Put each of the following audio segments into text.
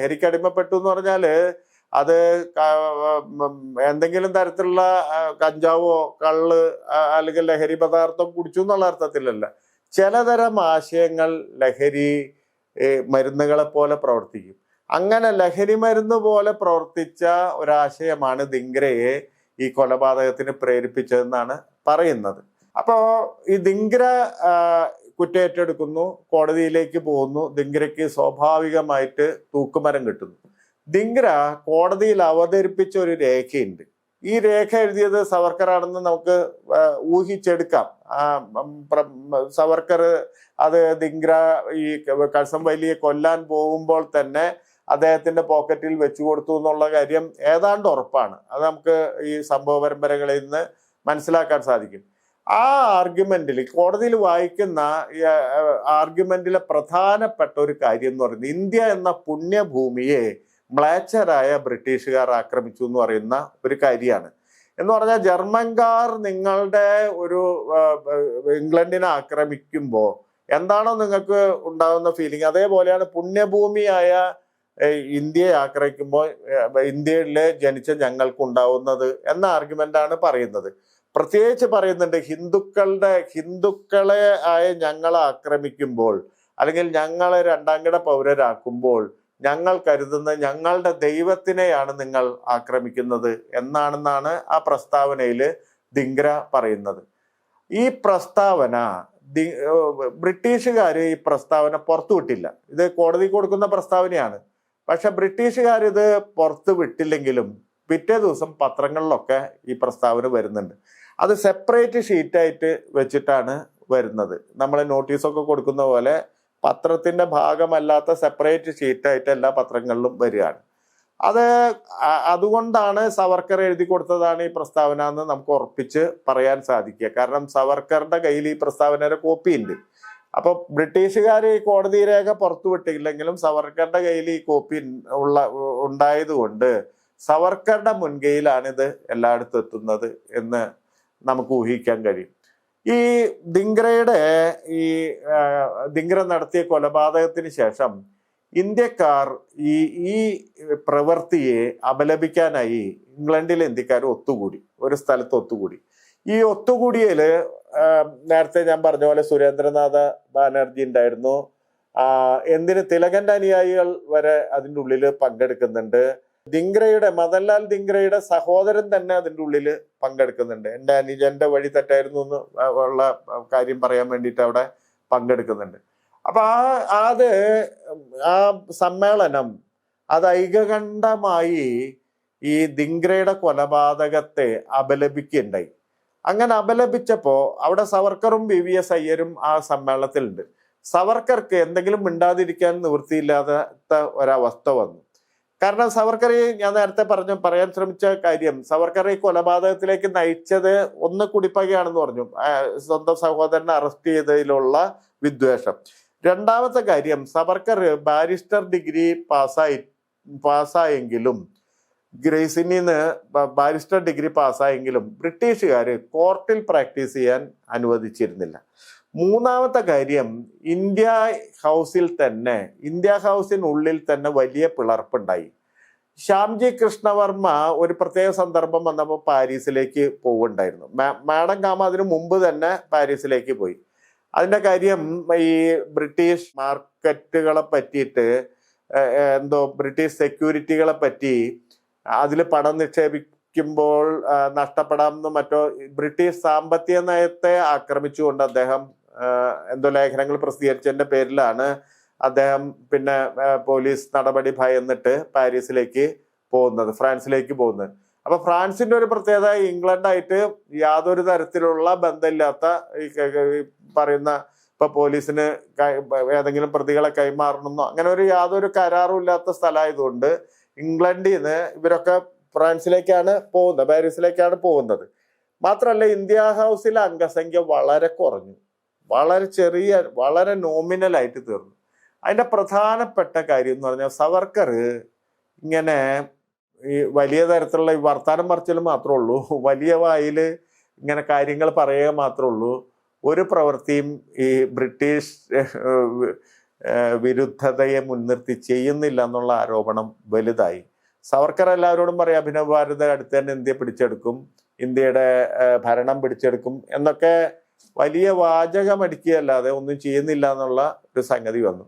ലഹരിക്ക് അടിമപ്പെട്ടു എന്ന് പറഞ്ഞാൽ അത് എന്തെങ്കിലും തരത്തിലുള്ള കഞ്ചാവോ കള്ള് അല്ലെങ്കിൽ ലഹരി പദാർത്ഥം കുടിച്ചു എന്നുള്ള അർത്ഥത്തിലല്ല. ചിലതരം ആശയങ്ങൾ ലഹരി മരുന്നുകളെ പോലെ പ്രവർത്തിക്കും. അങ്ങനെ ലഹരി മരുന്ന് പോലെ പ്രവർത്തിച്ച ഒരാശയമാണ് ദിങ്ക്രയെ ഈ കൊലപാതകത്തിന് പ്രേരിപ്പിച്ചതെന്നാണ് പറയുന്നത്. അപ്പോ ഈ ദിങ്ക്ര കുറ്റേറ്റെടുക്കുന്നു കോടതിയിലേക്ക് പോകുന്നു ദിങ്കരയ്ക്ക് സ്വാഭാവികമായിട്ട് തൂക്കുമരം കിട്ടുന്നു. ദിങ്കര കോടതിയിൽ അവതരിപ്പിച്ച ഒരു രേഖയുണ്ട്. ഈ രേഖ എഴുതിയത് സവർക്കറാണെന്ന് നമുക്ക് ഊഹിച്ചെടുക്കാം. സവർക്കർ അത് ദിങ്ക്ര ഈ കസം വലിയ കൊല്ലാൻ പോകുമ്പോൾ തന്നെ അദ്ദേഹത്തിന്റെ പോക്കറ്റിൽ വെച്ചു കൊടുത്തു എന്നുള്ള കാര്യം ഏതാണ്ട് ഉറപ്പാണ്. അത് നമുക്ക് ഈ സംഭവ പരമ്പരകളിൽ നിന്ന് മനസ്സിലാക്കാൻ സാധിക്കും. ആ ആർഗ്യുമെന്റിൽ കോടതിയിൽ വായിക്കുന്ന ആർഗ്യുമെന്റിലെ പ്രധാനപ്പെട്ട ഒരു കാര്യം എന്ന് പറയുന്നത് ഇന്ത്യ എന്ന പുണ്യഭൂമിയെ മ്ലേച്ഛരായ ബ്രിട്ടീഷുകാർ ആക്രമിച്ചു എന്ന് പറയുന്ന ഒരു കാര്യമാണ്. എന്ന് പറഞ്ഞാൽ ജർമ്മൻകാർ നിങ്ങളുടെ ഒരു ഇംഗ്ലണ്ടിനെ ആക്രമിക്കുമ്പോൾ എന്താണോ നിങ്ങൾക്ക് ഉണ്ടാകുന്ന ഫീലിംഗ് അതേപോലെയാണ് പുണ്യഭൂമിയായ ഇന്ത്യയെ ആക്രമിക്കുമ്പോൾ ഇന്ത്യയിൽ ജനിച്ച ഞങ്ങൾക്ക് ഉണ്ടാവുന്നത് എന്ന ആർഗ്യുമെന്റ് ആണ് പറയുന്നത്. പ്രത്യേകിച്ച് പറയുന്നുണ്ട് ഹിന്ദുക്കളുടെ ഹിന്ദുക്കളെ ആയ ഞങ്ങളെ ആക്രമിക്കുമ്പോൾ അല്ലെങ്കിൽ ഞങ്ങളെ രണ്ടാംകിട പൗരരാക്കുമ്പോൾ ഞങ്ങൾ കരുതുന്ന ഞങ്ങളുടെ ദൈവത്തിനെയാണ് നിങ്ങൾ ആക്രമിക്കുന്നത് എന്നാണെന്നാണ് ആ പ്രസ്താവനയിൽ ദിങ്ക്ര പറയുന്നത്. ഈ പ്രസ്താവന ബ്രിട്ടീഷുകാർ ഈ പ്രസ്താവന പുറത്തുവിട്ടില്ല ഇത് കോടതി കൊടുക്കുന്ന പ്രസ്താവനയാണ്. പക്ഷെ ബ്രിട്ടീഷുകാർ ഇത് പുറത്തു വിട്ടില്ലെങ്കിലും പിറ്റേ ദിവസം പത്രങ്ങളിലൊക്കെ ഈ പ്രസ്താവന വരുന്നുണ്ട്. അത് സെപ്പറേറ്റ് ഷീറ്റായിട്ട് വെച്ചിട്ടാണ് വരുന്നത്. നമ്മൾ നോട്ടീസൊക്കെ കൊടുക്കുന്ന പോലെ പത്രത്തിന്റെ ഭാഗമല്ലാത്ത സെപ്പറേറ്റ് ഷീറ്റായിട്ട് എല്ലാ പത്രങ്ങളിലും വരികയാണ്. അത് അതുകൊണ്ടാണ് സവർക്കർ എഴുതി കൊടുത്തതാണ് ഈ പ്രസ്താവന എന്ന് നമുക്ക് ഉറപ്പിച്ച് പറയാൻ സാധിക്കുക. കാരണം സവർക്കറുടെ കയ്യിൽ ഈ പ്രസ്താവനയുടെ കോപ്പി ഉണ്ട്. അപ്പൊ ബ്രിട്ടീഷുകാർ ഈ കോടതി രേഖ പുറത്തുവിട്ടില്ലെങ്കിലും സവർക്കറുടെ കയ്യിൽ ഈ കോപ്പി ഉള്ള ഉണ്ടായതുകൊണ്ട് സവർക്കറുടെ മുൻകൈയിലാണിത് എല്ലായിടത്തും എത്തുന്നത് എന്ന് നമുക്ക് ഊഹിക്കാൻ കഴിയും. ഈ ദിങ്ക്രയുടെ ഈ ദിങ്കര നടത്തിയ കൊലപാതകത്തിന് ശേഷം ഇന്ത്യക്കാർ ഈ ഈ പ്രവൃത്തിയെ അപലപിക്കാനായി ഇംഗ്ലണ്ടിലെ ഇന്ത്യക്കാർ ഒത്തുകൂടി ഒരു സ്ഥലത്ത് ഒത്തുകൂടി. ഈ ഒത്തുകൂടിയിൽ നേരത്തെ ഞാൻ പറഞ്ഞ പോലെ സുരേന്ദ്രനാഥ ബാനർജി ഉണ്ടായിരുന്നു. എന്തിന് തിലകന്റെ അനുയായികൾ വരെ അതിന്റെ ഉള്ളിൽ പങ്കെടുക്കുന്നുണ്ട്. ദിങ്ക്രയുടെ മദൻലാൽ ദിങ്ക്രയുടെ സഹോദരൻ തന്നെ അതിന്റെ ഉള്ളിൽ പങ്കെടുക്കുന്നുണ്ട്. എന്റെ അനുജന്റെ വഴി തെറ്റായിരുന്നു എന്ന് ഉള്ള കാര്യം പറയാൻ വേണ്ടിയിട്ട് അവിടെ പങ്കെടുക്കുന്നുണ്ട്. അപ്പൊ ആ അത് ആ സമ്മേളനം അത് ഐകകണ്ഠമായി ഈ ദിങ്ക്രയുടെ കൊലപാതകത്തെ അപലപിക്കുകയുണ്ടായി. അങ്ങനെ അപലപിച്ചപ്പോ അവിടെ സവർക്കറും വി വി എസ് അയ്യരും ആ സമ്മേളനത്തിലുണ്ട്. സവർക്കർക്ക് എന്തെങ്കിലും മിണ്ടാതിരിക്കാൻ നിവൃത്തിയില്ലാത്ത ഒരവസ്ഥ വന്നു. കാരണം സവർക്കറെ ഞാൻ നേരത്തെ പറഞ്ഞു പറയാൻ ശ്രമിച്ച കാര്യം. സവർക്കറെ കൊലപാതകത്തിലേക്ക് നയിച്ചത് ഒന്ന് കുടിപ്പകയാണെന്ന് പറഞ്ഞു. സ്വന്തം സഹോദരനെ അറസ്റ്റ് ചെയ്തതിലുള്ള വിദ്വേഷം. രണ്ടാമത്തെ കാര്യം സവർക്കർ ബാരിസ്റ്റർ ഡിഗ്രി പാസ്സായി പാസ്സായെങ്കിലും ഗ്രേസിനിന്ന് ബാരിസ്റ്റർ ഡിഗ്രി പാസ്സായെങ്കിലും ബ്രിട്ടീഷുകാർ കോർട്ടിൽ പ്രാക്ടീസ് ചെയ്യാൻ അനുവദിച്ചിരുന്നില്ല. മൂന്നാമത്തെ കാര്യം ഇന്ത്യ ഹൗസിൽ തന്നെ ഇന്ത്യ ഹൗസിനുള്ളിൽ തന്നെ വലിയ പിളർപ്പുണ്ടായി. ശ്യാംജി കൃഷ്ണവർമ്മ ഒരു പ്രത്യേക സന്ദർഭം വന്നപ്പോൾ പാരീസിലേക്ക് പോവുണ്ടായിരുന്നു. മാഡം കാമ അതിനു മുമ്പ് തന്നെ പാരീസിലേക്ക് പോയി. അതിന്റെ കാര്യം ഈ ബ്രിട്ടീഷ് മാർക്കറ്റുകളെ പറ്റിയിട്ട് എന്തോ ബ്രിട്ടീഷ് സെക്യൂരിറ്റികളെ പറ്റി അതിൽ പണം നിക്ഷേപിക്കുമ്പോൾ നഷ്ടപ്പെടാമെന്നും മറ്റോ ബ്രിട്ടീഷ് സാമ്പത്തിക നയത്തെ ആക്രമിച്ചുകൊണ്ട് അദ്ദേഹം എന്തോ ലേഖനങ്ങൾ പ്രസിദ്ധീകരിച്ചതിന്റെ പേരിലാണ് അദ്ദേഹം പിന്നെ പോലീസ് നടപടി ഭയന്നിട്ട് പാരീസിലേക്ക് പോകുന്നത് ഫ്രാൻസിലേക്ക് പോകുന്നത്. അപ്പൊ ഫ്രാൻസിന്റെ ഒരു പ്രത്യേകത ഇംഗ്ലണ്ടായിട്ട് യാതൊരു തരത്തിലുള്ള ബന്ധമില്ലാത്ത ഈ പറയുന്ന ഇപ്പൊ പോലീസിന് ഏതെങ്കിലും പ്രതികളെ കൈമാറണമെന്നോ അങ്ങനെ ഒരു യാതൊരു കരാറും ഇല്ലാത്ത സ്ഥലമായതുകൊണ്ട് ഇംഗ്ലണ്ടിൽ നിന്ന് ഇവരൊക്കെ ഫ്രാൻസിലേക്കാണ് പോകുന്നത് പാരീസിലേക്കാണ് പോകുന്നത്. മാത്രമല്ല ഇന്ത്യ ഹൗസിലെ അംഗസംഖ്യ വളരെ കുറഞ്ഞു. വളരെ ചെറിയ വളരെ നോമിനൽ ആയിട്ട് തീർന്നു. അതിന്റെ പ്രധാനപ്പെട്ട കാര്യം എന്ന് പറഞ്ഞാൽ സവർക്കർ ഇങ്ങനെ ഈ വലിയ തരത്തിലുള്ള ഈ വർത്താനം പറച്ചിൽ മാത്രമേ ഉള്ളൂ. വലിയ വായിൽ ഇങ്ങനെ കാര്യങ്ങൾ പറയുക മാത്രമേ ഉള്ളൂ. ഒരു പ്രവൃത്തിയും ഈ ബ്രിട്ടീഷ് വിരുദ്ധതയെ മുൻനിർത്തി ചെയ്യുന്നില്ല എന്നുള്ള ആരോപണം വലുതായി. സവർക്കർ എല്ലാവരോടും പറയാം അഭിനവ് ഭാരത അടുത്ത് തന്നെ ഇന്ത്യ പിടിച്ചെടുക്കും. ഇന്ത്യയുടെ ഭരണം പിടിച്ചെടുക്കും എന്നൊക്കെ വലിയ വാചകം അടിക്കുകയല്ലാതെ ഒന്നും ചെയ്യുന്നില്ല എന്നുള്ള ഒരു സംഗതി വന്നു.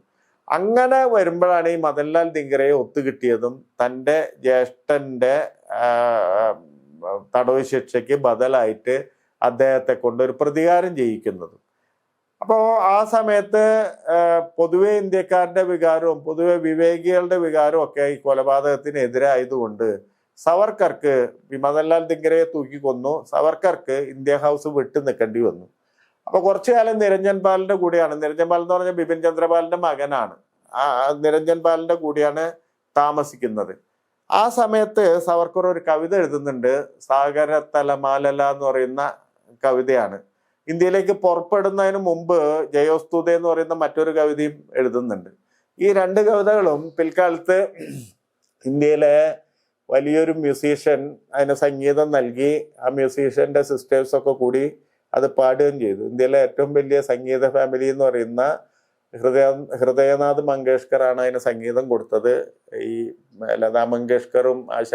അങ്ങനെ വരുമ്പോഴാണ് ഈ മദൻലാൽ ദിങ്കരയെ ഒത്തുകിട്ടിയതും തന്റെ ജ്യേഷ്ഠന്റെ തടവ് ശിക്ഷയ്ക്ക് ബദലായിട്ട് അദ്ദേഹത്തെ കൊണ്ട് ഒരു പ്രതികാരം ചെയ്യിക്കുന്നതും. അപ്പോൾ ആ സമയത്ത് പൊതുവെ ഇന്ത്യക്കാരുടെ വികാരവും പൊതുവെ വിവേകികളുടെ വികാരവും ഒക്കെ ഈ കൊലപാതകത്തിനെതിരായതുകൊണ്ട് സവർക്കർക്ക് മദൻലാൽ ദിങ്കരയെ തൂക്കിക്കൊന്നു. സവർക്കർക്ക് ഇന്ത്യ ഹൗസ് വിട്ടു നിൽക്കേണ്ടി വന്നു. അപ്പൊ കുറച്ചു കാലം നിരഞ്ജൻ പാലിന്റെ കൂടെയാണ്. നിരഞ്ജൻ പാൽ എന്ന് പറഞ്ഞാൽ ബിപിൻ ചന്ദ്രപാലിന്റെ മകനാണ്. ആ നിരഞ്ജൻ പാലിന്റെ കൂടെയാണ് താമസിക്കുന്നത്. ആ സമയത്ത് സവർക്കർ ഒരു കവിത എഴുതുന്നുണ്ട്. സാഗര തലമാലല എന്ന് പറയുന്ന കവിതയാണ്. ഇന്ത്യയിലേക്ക് പുറപ്പെടുന്നതിന് മുമ്പ് ജയോസ്തുത എന്ന് പറയുന്ന മറ്റൊരു കവിതയും എഴുതുന്നുണ്ട്. ഈ രണ്ട് കവിതകളും പിൽക്കാലത്ത് ഇന്ത്യയിലെ വലിയൊരു മ്യൂസീഷ്യൻ അതിന് സംഗീതം നൽകി ആ മ്യൂസീഷ്യന്റെ സിസ്റ്റേഴ്സ് ഒക്കെ കൂടി അത് പാടുകയും ചെയ്തു. ഇന്ത്യയിലെ ഏറ്റവും വലിയ സംഗീത ഫാമിലി എന്ന് പറയുന്ന ഹൃദയ ഹൃദയനാഥ് മങ്കേഷ്കർ ആണ് അതിന് സംഗീതം കൊടുത്തത്. ഈ ലതാ മങ്കേഷ്കറും ആശ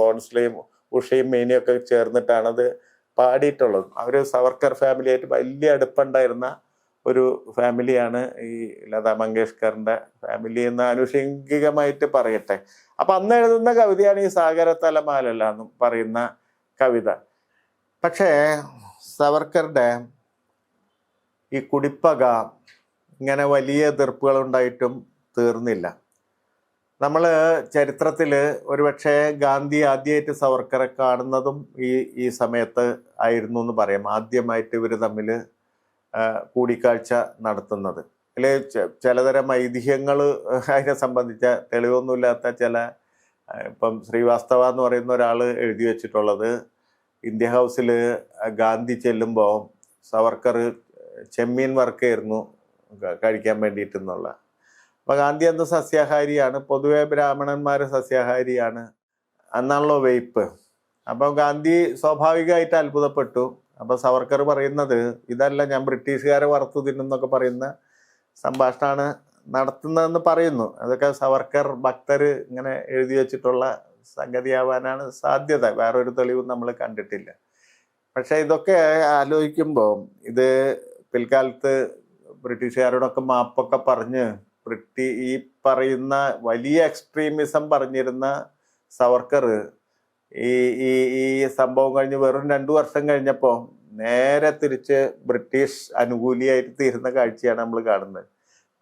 ബോൺസ്ലെയും ഉഷയും മേനിയും ഒക്കെ ചേർന്നിട്ടാണ് അത് പാടിയിട്ടുള്ളത്. അവർ സവർക്കർ ഫാമിലി ആയിട്ട് വലിയ അടുപ്പുണ്ടായിരുന്ന ഒരു ഫാമിലിയാണ് ഈ ലതാ മങ്കേഷ്കറിന്റെ ഫാമിലി എന്ന് ആനുഷംഗികമായിട്ട് പറയട്ടെ. അപ്പൊ അന്ന് എഴുതുന്ന കവിതയാണ് ഈ സാഗര തലമാലല്ല പറയുന്ന കവിത. പക്ഷേ സവർക്കറുടെ ഈ കുടിപ്പക ഇങ്ങനെ വലിയ എതിർപ്പുകൾ ഉണ്ടായിട്ടും തീർന്നില്ല. നമ്മൾ ചരിത്രത്തിൽ ഒരുപക്ഷെ ഗാന്ധി ആദ്യമായിട്ട് സവർക്കറെ കാണുന്നതും ഈ ഈ സമയത്ത് ആയിരുന്നു എന്ന് പറയാം. ആദ്യമായിട്ട് ഇവർ തമ്മിൽ കൂടിക്കാഴ്ച നടത്തുന്നത്. അതിൽ ചിലതരം ഐതിഹ്യങ്ങൾ അതിനെ സംബന്ധിച്ച തെളിവൊന്നുമില്ലാത്ത ചില ഇപ്പം ശ്രീവാസ്തവ എന്ന് പറയുന്ന ഒരാൾ എഴുതി വെച്ചിട്ടുള്ളത് ഇന്ത്യ ഹൗസിൽ ഗാന്ധി ചെല്ലുമ്പോൾ സവർക്കർ ചെമ്മീൻ വർക്കായിരുന്നു കഴിക്കാൻ വേണ്ടിയിട്ടെന്നുള്ള. അപ്പോൾ ഗാന്ധി അന്ന് സസ്യാഹാരിയാണ് പൊതുവെ ബ്രാഹ്മണന്മാർ സസ്യാഹാരിയാണ് അന്നാണല്ലോ വെയ്പ്പ് അപ്പം ഗാന്ധി സ്വാഭാവികമായിട്ട് അത്ഭുതപ്പെട്ടു. അപ്പോൾ സവർക്കർ പറയുന്നത് ഇതല്ല ഞാൻ ബ്രിട്ടീഷുകാരെ വറുത്തു തിന്നുന്നൊക്കെ പറയുന്ന സംഭാഷണമാണ് നടത്തുന്നതെന്ന് പറയുന്നു. അതൊക്കെ സവർക്കർ ഭക്തർ ഇങ്ങനെ എഴുതി വെച്ചിട്ടുള്ള സംഗതിയാവാനാണ് സാധ്യത. വേറൊരു തെളിവും നമ്മൾ കണ്ടിട്ടില്ല. പക്ഷെ ഇതൊക്കെ ആലോചിക്കുമ്പോൾ ഇത് പിൽക്കാലത്ത് ബ്രിട്ടീഷുകാരോടൊക്കെ മാപ്പൊക്കെ പറഞ്ഞ് ബ്രിട്ടി ഈ പറയുന്ന വലിയ എക്സ്ട്രീമിസം പറഞ്ഞിരുന്ന സവർക്കർ ഈ ഈ ഈ സംഭവം കഴിഞ്ഞ് വെറും രണ്ടു വർഷം കഴിഞ്ഞപ്പോൾ നേരെ തിരിച്ച് ബ്രിട്ടീഷ് അനുകൂലിയായിട്ട് തീരുന്ന കാഴ്ചയാണ് നമ്മൾ കാണുന്നത്.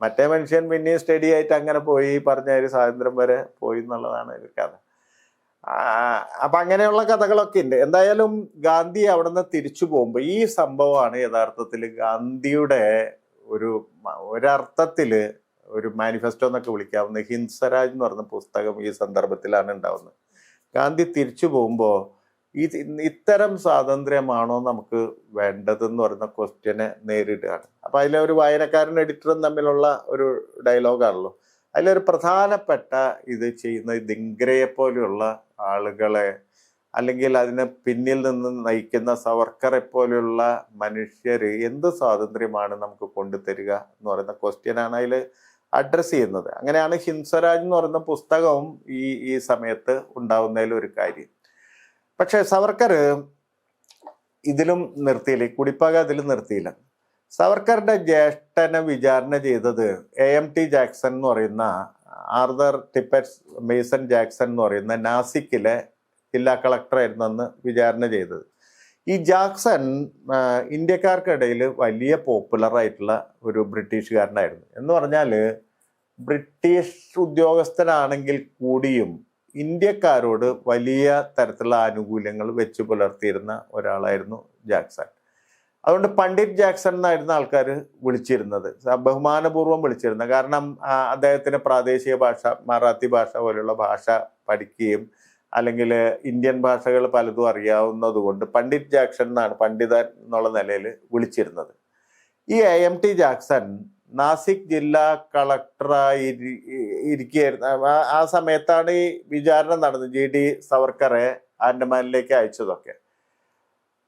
മറ്റേ മനുഷ്യൻ പിന്നെയും സ്റ്റഡി ആയിട്ട് അങ്ങനെ പോയി പറഞ്ഞ ഒരു സ്വാതന്ത്ര്യം വരെ പോയി എന്നുള്ളതാണ് ഒരു കഥ. അപ്പൊ അങ്ങനെയുള്ള കഥകളൊക്കെ ഉണ്ട്. എന്തായാലും ഗാന്ധി അവിടെ നിന്ന് തിരിച്ചു പോകുമ്പോൾ ഈ സംഭവമാണ് യഥാർത്ഥത്തിൽ ഗാന്ധിയുടെ ഒരു ഒരർത്ഥത്തിൽ ഒരു മാനിഫെസ്റ്റോ എന്നൊക്കെ വിളിക്കാവുന്ന ഹിംസരാജ് എന്ന് പറഞ്ഞ പുസ്തകം ഈ സന്ദർഭത്തിലാണ് ഉണ്ടാവുന്നത്. ഗാന്ധി തിരിച്ചു പോകുമ്പോൾ ഈ ഇത്തരം സ്വാതന്ത്ര്യമാണോ നമുക്ക് വേണ്ടതെന്ന് പറയുന്ന ക്വസ്റ്റ്യനെ നേരിടുകയാണ്. അപ്പൊ അതിലെ ഒരു വായനക്കാരനും എഡിറ്ററും തമ്മിലുള്ള ഒരു ഡയലോഗാണല്ലോ അതിലൊരു പ്രധാനപ്പെട്ട ഇത് ചെയ്യുന്ന ദിങ്ക്രയെ പോലെയുള്ള ആളുകളെ അല്ലെങ്കിൽ അതിന് പിന്നിൽ നിന്ന് നയിക്കുന്ന സവർക്കറെ പോലെയുള്ള മനുഷ്യർ എന്ത് സ്വാതന്ത്ര്യമാണ് നമുക്ക് കൊണ്ടുതരിക എന്ന് പറയുന്ന ക്വസ്റ്റ്യനാണ് അതിൽ അഡ്രസ്സ് ചെയ്യുന്നത്. അങ്ങനെയാണ് ഹിംസരാജ് എന്ന് പറയുന്ന പുസ്തകവും ഈ ഈ സമയത്ത് ഉണ്ടാവുന്നതിൽ ഒരു കാര്യം. പക്ഷെ സവർക്കർ ഇതിലും നിർത്തിയില്ല. കുടിപ്പാക അതിലും നിർത്തിയില്ല. സവർക്കറുടെ ജ്യേഷ്ഠനെ വിചാരണ ചെയ്തത് എ എം ടി ജാക്സൺ എന്ന് പറയുന്ന ആർദർ ടിപ്പറ്റ്സ് മേസൺ ജാക്സൺ എന്ന് പറയുന്ന നാസിക്കിലെ ജില്ലാ കളക്ടറായിരുന്നു അന്ന് വിചാരണ ചെയ്തത്. ഈ ജാക്സൺ ഇന്ത്യക്കാർക്കിടയിൽ വലിയ പോപ്പുലർ ആയിട്ടുള്ള ഒരു ബ്രിട്ടീഷുകാരനായിരുന്നു. എന്ന് പറഞ്ഞാൽ ബ്രിട്ടീഷ് ഉദ്യോഗസ്ഥനാണെങ്കിൽ കൂടിയും ഇന്ത്യക്കാരോട് വലിയ തരത്തിലുള്ള ആനുകൂല്യങ്ങൾ വെച്ച് പുലർത്തിയിരുന്ന ഒരാളായിരുന്നു ജാക്സൺ. അതുകൊണ്ട് പണ്ഡിറ്റ് ജാക്സൺ എന്നായിരുന്നു ആൾക്കാർ വിളിച്ചിരുന്നത്. ബഹുമാനപൂർവം വിളിച്ചിരുന്നത്. കാരണം അദ്ദേഹത്തിന് പ്രാദേശിക ഭാഷ മറാത്തി ഭാഷ പോലെയുള്ള ഭാഷ പഠിക്കുകയും അല്ലെങ്കിൽ ഇന്ത്യൻ ഭാഷകൾ പലതും അറിയാവുന്നതുകൊണ്ട് പണ്ഡിറ്റ് ജാക്സൺ എന്നാണ് പണ്ഡിതൻ എന്നുള്ള നിലയിൽ വിളിച്ചിരുന്നത്. ഈ A M T Jackson Nasik ജില്ലാ കളക്ടറായി ഇരിക്കുകയായിരുന്നു. ആ സമയത്താണ് ഈ വിചാരണ നടന്നത്. ജി ഡി സവർക്കറെ ആൻഡമാനിലേക്ക് അയച്ചതൊക്കെ.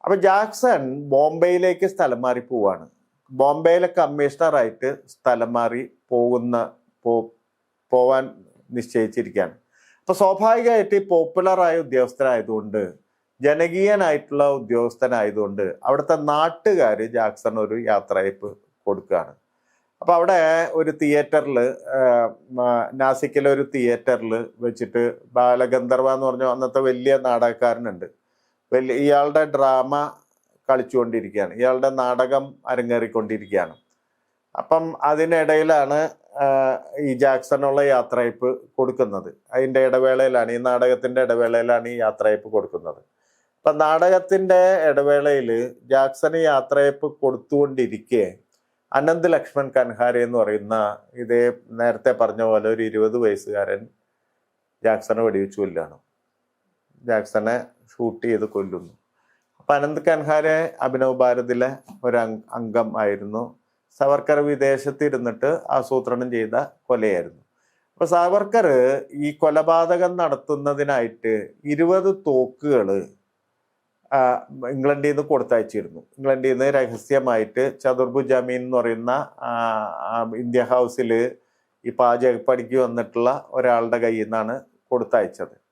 അപ്പൊ ജാക്സൺ ബോംബെയിലേക്ക് സ്ഥലം മാറി പോവാണ്. ബോംബെയിലെ കമ്മീഷണറായിട്ട് സ്ഥലം മാറി പോകുന്ന പോവാൻ നിശ്ചയിച്ചിരിക്കുകയാണ്. അപ്പൊ സ്വാഭാവികമായിട്ട് ഈ പോപ്പുലറായ ഉദ്യോഗസ്ഥനായതുകൊണ്ട് ജനകീയനായിട്ടുള്ള ഉദ്യോഗസ്ഥനായതുകൊണ്ട് അവിടുത്തെ നാട്ടുകാർ ജാക്സൺ ഒരു യാത്രയപ്പ് കൊടുക്കുകയാണ്. അപ്പൊ അവിടെ ഒരു തിയേറ്ററിൽ നാസിക്കിലെ ഒരു തിയേറ്ററിൽ വെച്ചിട്ട് ബാലഗന്ധർവ എന്ന് പറഞ്ഞ അന്നത്തെ വലിയ നാടകക്കാരനുണ്ട്. വലിയ ഇയാളുടെ ഡ്രാമ കളിച്ചുകൊണ്ടിരിക്കുകയാണ്. ഇയാളുടെ നാടകം അരങ്ങേറിക്കൊണ്ടിരിക്കുകയാണ്. അപ്പം അതിനിടയിലാണ് ഈ ജാക്സണുള്ള യാത്രയപ്പ് കൊടുക്കുന്നത്. അതിന്റെ ഇടവേളയിലാണ് ഈ നാടകത്തിന്റെ ഇടവേളയിലാണ് ഈ യാത്രയപ്പ് കൊടുക്കുന്നത്. അപ്പം നാടകത്തിന്റെ ഇടവേളയിൽ ജാക്സന് യാത്രയപ്പ് കൊടുത്തുകൊണ്ടിരിക്കെ അനന്ത് ലക്ഷ്മൺ കൻഹാരെ എന്ന് പറയുന്ന ഇതേ നേരത്തെ പറഞ്ഞ പോലെ ഒരു ഇരുപത് വയസ്സുകാരൻ ജാക്സനെ വെടിവെച്ചു കൊല്ലാണ് ജാക്സനെ ഷൂട്ട് ചെയ്ത് കൊല്ലുന്നു. അപ്പൊ അനന്ത് കൻഹാരെ അഭിനവ് ഭാരതിലെ ഒരു അംഗ- ആയിരുന്നു. സവർക്കർ വിദേശത്ത് ഇരുന്നിട്ട് ആസൂത്രണം ചെയ്ത കൊലയായിരുന്നു. അപ്പൊ സവർക്കർ ഈ കൊലപാതകം നടത്തുന്നതിനായിട്ട് ഇരുപത് തോക്കുകൾ ഇംഗ്ലണ്ടിൽ നിന്ന് കൊടുത്തയച്ചിരുന്നു. ഇംഗ്ലണ്ടിൽ നിന്ന് രഹസ്യമായിട്ട് ചതുർഭു ജമീൻ എന്ന് പറയുന്ന ഇന്ത്യ ഹൗസിൽ ഈ പാചകപ്പണിക്ക് വന്നിട്ടുള്ള ഒരാളുടെ കയ്യിൽ നിന്നാണ് കൊടുത്തയച്ചത്.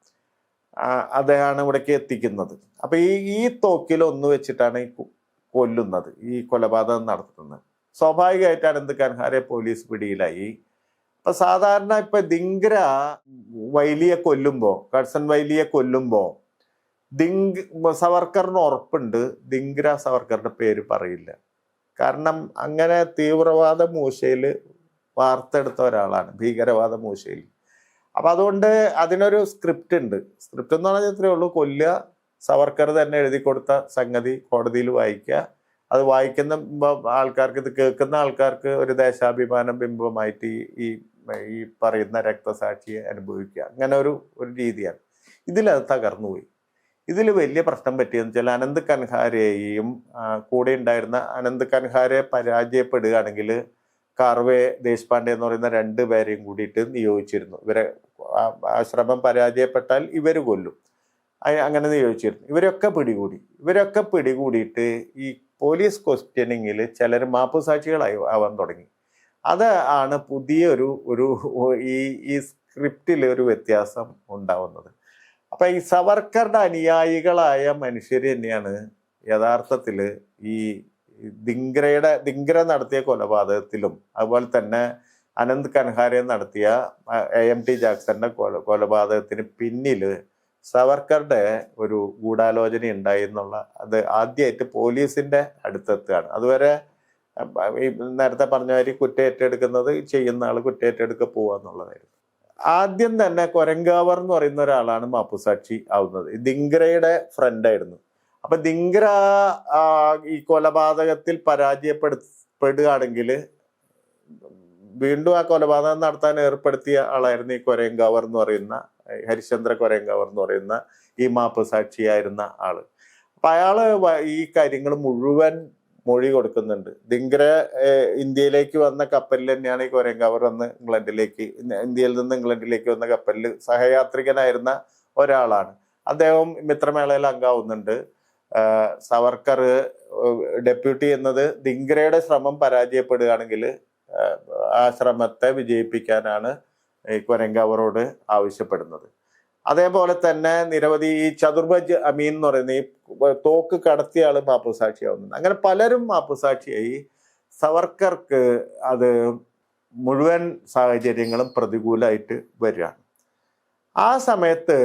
അദ്ദേഹമാണ് ഇവിടേക്ക് എത്തിക്കുന്നത്. അപ്പൊ ഈ ഈ തോക്കിൽ ഒന്ന് വെച്ചിട്ടാണ് ഈ കൊല്ലുന്നത് ഈ കൊലപാതകം നടത്തുന്നത്. സ്വാഭാവികമായിട്ട് അനന്ത് കൻഹാരെ പോലീസ് പിടിയിലായി. അപ്പൊ സാധാരണ ഇപ്പൊ ദിങ്കര വൈലിയെ കൊല്ലുമ്പോ കഴ്സൺ വൈലിയെ കൊല്ലുമ്പോ ദിങ് സവർക്കറിന് ഉറപ്പുണ്ട് ദിങ്കര സവർക്കറിന്റെ പേര് പറയില്ല. കാരണം അങ്ങനെ തീവ്രവാദ മൂശയിൽ വാർത്തെടുത്ത ഒരാളാണ് ഭീകരവാദ മൂശയിൽ. അപ്പൊ അതുകൊണ്ട് അതിനൊരു സ്ക്രിപ്റ്റ് ഉണ്ട്. സ്ക്രിപ്റ്റ് എന്ന് പറഞ്ഞാൽ ഇത്രയേ ഉള്ളൂ. കൊല്ലുക സവർക്കർ തന്നെ എഴുതി കൊടുത്ത സംഗതി കോടതിയിൽ വായിക്കുക. അത് വായിക്കുന്ന ആൾക്കാർക്ക് ഇത് കേൾക്കുന്ന ആൾക്കാർക്ക് ഒരു ദേശാഭിമാനം ബിംബമായിട്ട് ഈ ഈ ഈ പറയുന്ന രക്തസാക്ഷിയെ അനുഭവിക്കുക. അങ്ങനെ ഒരു ഒരു രീതിയാണ്. ഇതിലത് തകർന്നുപോയി ഇതിൽ വലിയ പ്രശ്നം പറ്റിയെന്ന് വെച്ചാൽ അനന്ത് കൻഹാരെയും കൂടെ ഉണ്ടായിരുന്ന അനന്ത് കൻഹാരെ പരാജയപ്പെടുകയാണെങ്കിൽ കാർവേ ദേശ്പാണ്ഡെ എന്ന് പറയുന്ന രണ്ട് പേരെയും കൂടിയിട്ട് നിയോഗിച്ചിരുന്നു. ഇവരെ ആ- ശ്രമം പരാജയപ്പെട്ടാൽ ഇവർ കൊല്ലും. അങ്ങനെ നിയോഗിച്ചിരുന്നു. ഇവരൊക്കെ പിടികൂടി. ഇവരൊക്കെ പിടികൂടിയിട്ട് ഈ പോലീസ് ക്വസ്റ്റ്യനിങ്ങിൽ ചിലർ മാപ്പുസാക്ഷികളായി ആവാൻ തുടങ്ങി. അത് ആണ് പുതിയൊരു ഒരു ഈ ഈ സ്ക്രിപ്റ്റിൽ ഒരു വ്യത്യാസം ഉണ്ടാവുന്നത്. അപ്പം ഈ സവർക്കറുടെ അനുയായികളായ മനുഷ്യർ തന്നെയാണ് യഥാർത്ഥത്തിൽ ഈ ദിങ്ക്രയുടെ ദിങ്ക്ര നടത്തിയ കൊലപാതകത്തിലും അതുപോലെ തന്നെ അനന്ത് കൻഹാരെ നടത്തിയ എ എം ടി ജാക്സന്റെ കൊല കൊലപാതകത്തിന് പിന്നിൽ സവർക്കറുടെ ഒരു ഗൂഢാലോചന ഉണ്ടായി എന്നുള്ള അത് ആദ്യമായിട്ട് പോലീസിന്റെ അടുത്തെത്തുകയാണ്. അതുവരെ നേരത്തെ പറഞ്ഞ മാതിരി കുറ്റേറ്റെടുക്കുന്നത് ചെയ്യുന്ന ആൾ കുറ്റേറ്റെടുക്ക പോവുക എന്നുള്ളതായിരുന്നു. ആദ്യം തന്നെ കൊരങ്കാവർ എന്ന് പറയുന്ന ഒരാളാണ് മാപ്പുസാക്ഷി ആവുന്നത്. ദിങ്കരയുടെ ദിങ്ക്രയുടെ ഫ്രണ്ട് ആയിരുന്നു. അപ്പൊ ദിങ്കര ഈ കൊലപാതകത്തിൽ പരാജയപ്പെടുപ്പെടുകയാണെങ്കിൽ വീണ്ടും ആ കൊലപാതകം നടത്താൻ ഏർപ്പെടുത്തിയ ആളായിരുന്നു ഈ കൊരയങ്കാവർ എന്ന് പറയുന്ന ഹരിശ്ചന്ദ്ര കൊരയങ്കാവർ എന്ന് പറയുന്ന ഈ മാപ്പ് സാക്ഷിയായിരുന്ന ആൾ. അപ്പൊ അയാൾ ഈ കാര്യങ്ങൾ മുഴുവൻ മൊഴി കൊടുക്കുന്നുണ്ട്. ദിങ്കര ഇന്ത്യയിലേക്ക് വന്ന കപ്പലിൽ തന്നെയാണ് ഈ കൊരങ്കാവർ വന്ന് ഇംഗ്ലണ്ടിലേക്ക് ഇന്ത്യയിൽ നിന്ന് ഇംഗ്ലണ്ടിലേക്ക് വന്ന കപ്പലിൽ സഹയാത്രികനായിരുന്ന ഒരാളാണ്. അദ്ദേഹം മിത്രമേളയിൽ അംഗമാവുന്നുണ്ട് ആഹ് സവർക്കർ ഡെപ്യൂട്ടി എന്നത് ദിങ്ക്രയുടെ ശ്രമം പരാജയപ്പെടുകയാണെങ്കിൽ ആ ശ്രമത്തെ വിജയിപ്പിക്കാനാണ് കൊരങ്കാവറോട് ആവശ്യപ്പെടുന്നത്. അതേപോലെ തന്നെ നിരവധി ഈ ചതുർഭജ് അമീൻ എന്ന് പറയുന്ന ഈ തോക്ക് കടത്തിയ ആൾ മാപ്പുസാക്ഷിയാവുന്നുണ്ട്. അങ്ങനെ പലരും മാപ്പുസാക്ഷിയായി. സവർക്കർക്ക് അത് മുഴുവൻ സാഹചര്യങ്ങളും പ്രതികൂലമായിട്ട് വരികയാണ്. ആ സമയത്ത്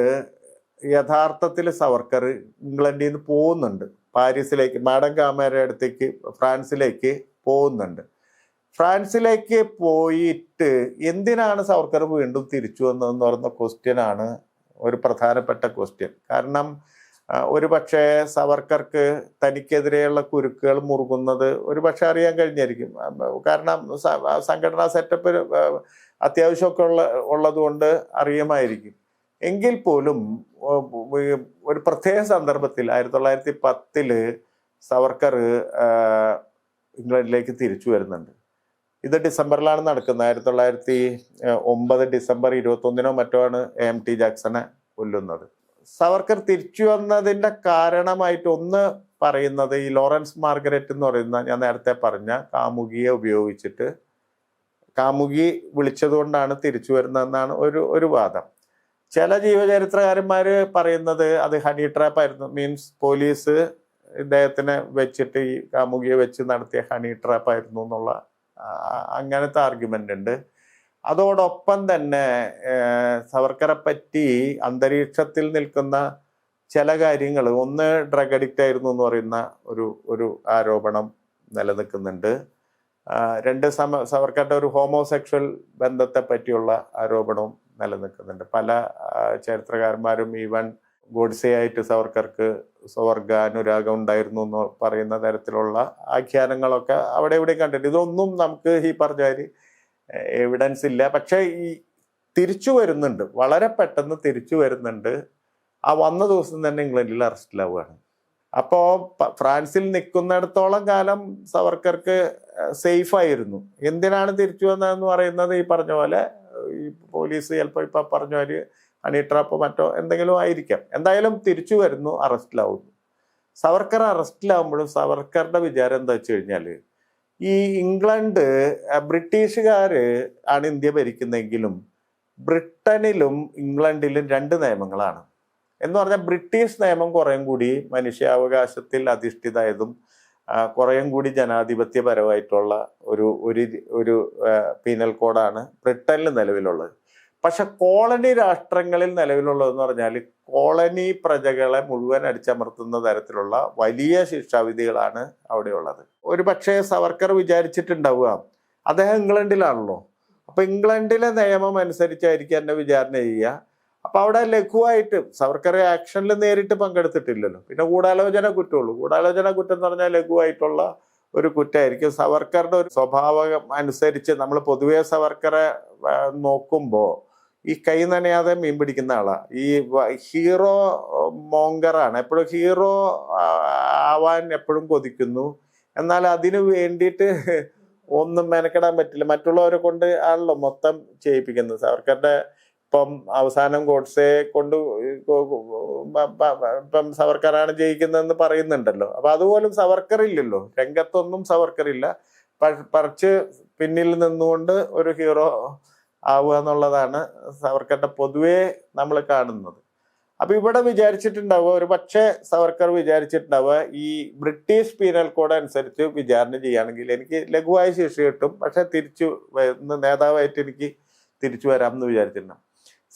യഥാർത്ഥത്തിൽ സവർക്കർ ഇംഗ്ലണ്ടിൽ നിന്ന് പോകുന്നുണ്ട്. പാരീസിലേക്ക് മാഡം കാമേരയുടെ അടുത്തേക്ക് ഫ്രാൻസിലേക്ക് പോകുന്നുണ്ട്. ഫ്രാൻസിലേക്ക് പോയിട്ട് എന്തിനാണ് സവർക്കർ വീണ്ടും തിരിച്ചു വന്നതെന്ന് പറയുന്ന ക്വസ്റ്റ്യനാണ് ഒരു പ്രധാനപ്പെട്ട ക്വസ്റ്റ്യൻ കാരണം ഒരു പക്ഷേ സവർക്കർക്ക് തനിക്കെതിരെയുള്ള കുരുക്കുകൾ മുറുകുന്നത് ഒരു പക്ഷെ അറിയാൻ കഴിഞ്ഞായിരിക്കും. കാരണം സംഘടനാ സെറ്റപ്പ് അത്യാവശ്യമൊക്കെ ഉള്ള ഉള്ളതുകൊണ്ട് അറിയുമായിരിക്കും. എങ്കിൽ പോലും ഒരു പ്രത്യേക സന്ദർഭത്തിൽ ആയിരത്തി തൊള്ളായിരത്തി പത്തിൽ സവർക്കർ ഇംഗ്ലണ്ടിലേക്ക് തിരിച്ചു വരുന്നുണ്ട്. ഇത് ഡിസംബറിലാണ് നടക്കുന്നത്. ആയിരത്തി തൊള്ളായിരത്തി ഒമ്പത് ഡിസംബർ ഇരുപത്തി ഒന്നിനോ മറ്റോ ആണ് എം ടി ജാക്സനെ കൊല്ലുന്നത്. സവർക്കർ തിരിച്ചു വന്നതിന്റെ കാരണമായിട്ട് ഒന്ന് പറയുന്നത് ഈ ലോറൻസ് മാർഗരറ്റ് എന്ന് പറയുന്ന ഞാൻ നേരത്തെ പറഞ്ഞ കാമുകിയെ ഉപയോഗിച്ചിട്ട് കാമുകി വിളിച്ചതുകൊണ്ടാണ് തിരിച്ചു വരുന്നതെന്നാണ് ഒരു ഒരു വാദം. ചില ജീവചരിത്രകാരന്മാര് പറയുന്നത് അത് ഹണി ട്രാപ്പ് ആയിരുന്നു. മീൻസ് പോലീസ് ഇദ്ദേഹത്തിനെ വെച്ചിട്ട് ഈ കാമുകിയെ വെച്ച് നടത്തിയ ഹണി ട്രാപ്പ് ആയിരുന്നു എന്നുള്ള അങ്ങനത്തെ ആർഗ്യുമെന്റ് ഉണ്ട്. അതോടൊപ്പം തന്നെ സവർക്കറെ പറ്റി അന്തരീക്ഷത്തിൽ നിൽക്കുന്ന ചില കാര്യങ്ങൾ ഒന്ന് ഡ്രഗ് അഡിക്റ്റ് ആയിരുന്നു എന്ന് പറയുന്ന ഒരു ഒരു ആരോപണം നിലനിൽക്കുന്നുണ്ട്. രണ്ട് സമ സവർക്കറുടെ ഒരു ഹോമോസെക്ഷൽ ബന്ധത്തെ പറ്റിയുള്ള ആരോപണവും നിലനിൽക്കുന്നുണ്ട്. പല ചരിത്രകാരന്മാരും ഈവൻ ഗോഡ്സേ ആയിട്ട് സവർക്കർക്ക് സ്വർഗ അനുരാഗം ഉണ്ടായിരുന്നു എന്ന് പറയുന്ന തരത്തിലുള്ള ആഖ്യാനങ്ങളൊക്കെ അവിടെ ഇവിടെ കണ്ടിട്ട് ഇതൊന്നും നമുക്ക് ഈ പറഞ്ഞ മാതിരി എവിഡൻസ് ഇല്ല. പക്ഷേ ഈ തിരിച്ചു വരുന്നുണ്ട്. വളരെ പെട്ടെന്ന് തിരിച്ചു വരുന്നുണ്ട്. ആ വന്ന ദിവസം തന്നെ ഇംഗ്ലണ്ടിൽ അറസ്റ്റിലാവുകയാണ് അപ്പോൾ ഫ്രാൻസിൽ നിൽക്കുന്നിടത്തോളം കാലം സവർക്കർക്ക് സേഫ് ആയിരുന്നു. എന്തിനാണ് തിരിച്ചു വന്നതെന്ന് പറയുന്നത് ഈ പറഞ്ഞ പോലെ ഈ പോലീസ് ചിലപ്പോൾ ഇപ്പം പറഞ്ഞ അവർ ഹണി മറ്റോ എന്തെങ്കിലും ആയിരിക്കാം. എന്തായാലും തിരിച്ചു വരുന്നു അറസ്റ്റിലാവുന്നു. സവർക്കർ അറസ്റ്റിലാവുമ്പോഴും സവർക്കറുടെ വിചാരം എന്താ വെച്ച് കഴിഞ്ഞാൽ ഈ ഇംഗ്ലണ്ട് ബ്രിട്ടീഷുകാർ ആണ് ഇന്ത്യ ഭരിക്കുന്നെങ്കിലും ബ്രിട്ടനിലും ഇംഗ്ലണ്ടിലും രണ്ട് നിയമങ്ങളാണ്. എന്ന് പറഞ്ഞാൽ ബ്രിട്ടീഷ് നിയമം കുറേം കൂടി മനുഷ്യാവകാശത്തിൽ അധിഷ്ഠിതമായതും ആ, കുറേം കൂടി ജനാധിപത്യപരമായിട്ടുള്ള ഒരു ഒരു ഒരു പീനൽ കോഡാണ് ബ്രിട്ടനിൽ നിലവിലുള്ളത്. പക്ഷെ കോളനി രാഷ്ട്രങ്ങളിൽ നിലവിലുള്ളതെന്ന് പറഞ്ഞാൽ കോളനി പ്രജകളെ മുഴുവൻ അടിച്ചമർത്തുന്ന തരത്തിലുള്ള വലിയ ശിക്ഷാവിധികളാണ് അവിടെയുള്ളത്. ഒരു പക്ഷേ സവർക്കർ വിചാരിച്ചിട്ടുണ്ടാവുക അദ്ദേഹം ഇംഗ്ലണ്ടിലാണല്ലോ. അപ്പൊ ഇംഗ്ലണ്ടിലെ നിയമം അനുസരിച്ചായിരിക്കും എന്നെ വിചാരണ ചെയ്യുക. അപ്പൊ അവിടെ ലഘുവായിട്ട് സവർക്കറെ ആക്ഷനിൽ നേരിട്ട് പങ്കെടുത്തിട്ടില്ലല്ലോ. പിന്നെ ഗൂഢാലോചന കുറ്റമുള്ളൂ. ഗൂഢാലോചന കുറ്റം എന്ന് പറഞ്ഞാൽ ലഘുവായിട്ടുള്ള ഒരു കുറ്റമായിരിക്കും. സവർക്കറുടെ ഒരു സ്വഭാവം അനുസരിച്ച് നമ്മൾ പൊതുവെ സവർക്കറെ നോക്കുമ്പോൾ ഈ കൈ നനയാതെ മീൻ പിടിക്കുന്ന ആളാണ് ഈ ഹീറോ മോങ്കറാണ് എപ്പോഴും ഹീറോ ആവാൻ എപ്പോഴും കൊതിക്കുന്നു. എന്നാൽ അതിനു വേണ്ടിയിട്ട് ഒന്നും മെനക്കെടാൻ പറ്റില്ല. മറ്റുള്ളവരെ കൊണ്ട് ആണല്ലോ മൊത്തം ചെയ്യിപ്പിക്കുന്നത്. സവർക്കറുടെ ഇപ്പം അവസാനം ഗോഡ്സെ കൊണ്ട് ഇപ്പം സവർക്കറാണ് ജയിക്കുന്നതെന്ന് പറയുന്നുണ്ടല്ലോ. അപ്പൊ അതുപോലും സവർക്കർ ഇല്ലല്ലോ രംഗത്തൊന്നും സവർക്കർ ഇല്ല പറിച്ച് പിന്നിൽ നിന്നുകൊണ്ട് ഒരു ഹീറോ ആവുക എന്നുള്ളതാണ് സവർക്കറിന്റെ പൊതുവേ നമ്മൾ കാണുന്നത്. അപ്പൊ ഇവിടെ വിചാരിച്ചിട്ടുണ്ടാവുക ഒരു പക്ഷേ സവർക്കർ വിചാരിച്ചിട്ടുണ്ടാവുക ഈ ബ്രിട്ടീഷ് പീനൽ കോഡ് അനുസരിച്ച് വിചാരണ ചെയ്യുകയാണെങ്കിൽ എനിക്ക് ലഘുവായ ശേഷി കിട്ടും. പക്ഷെ തിരിച്ചു നേതാവായിട്ട് എനിക്ക് തിരിച്ചു വരാം എന്ന് വിചാരിച്ചിട്ടുണ്ടാവും